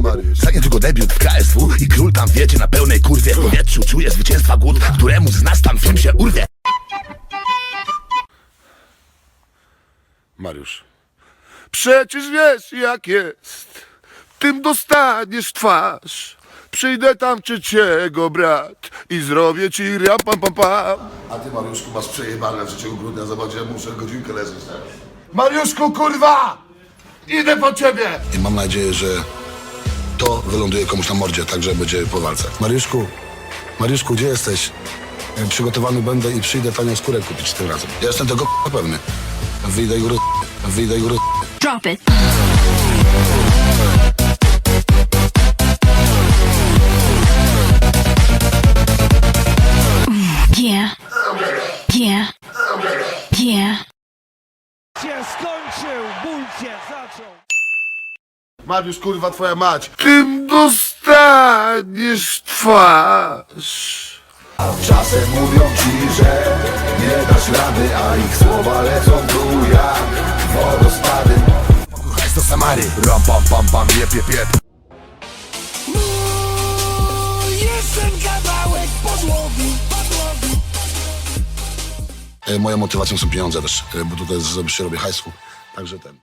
Mariusz. Za niedługo debiut w KSW i król tam wiecie na pełnej kurwie W powietrzu czuje zwycięstwa głód, któremu z nas tam film się urwie Mariusz. Przecież wiesz jak jest, tym dostaniesz twarz. Przyjdę tam trzeciego brat i zrobię ci ram pam pam pam. A ty Mariuszku masz przejebane 3 grudnia, zobacz, ja muszę godzinkę leżeć. tak? Mariuszku kurwa! Idę po ciebie! I mam nadzieję, że to wyląduje komuś na mordzie, tak że będzie po walce Mariuszku, Mariuszku, gdzie jesteś? E, Przygotowany będę i przyjdę tanią skórę kupić tym razem Ja jestem tego k***a pewny Wyjdę i roz... Wyjdę i roz... Drop it. Yeah. Yeah. Yeah. się skończył, ból się zaczął. Mariusz kurwa twoja mać. Tym dostaniesz twarz. Czasem mówią ci, że nie dasz rady, a ich słowa lecą w dół jak wodospady Hajs do Samary, ram pam pam pam, jep jep jep Jestem kawałek podłogi, podłogi. E, Moją motywacją są pieniądze też, e, bo tutaj z- się robię hajsku, także ten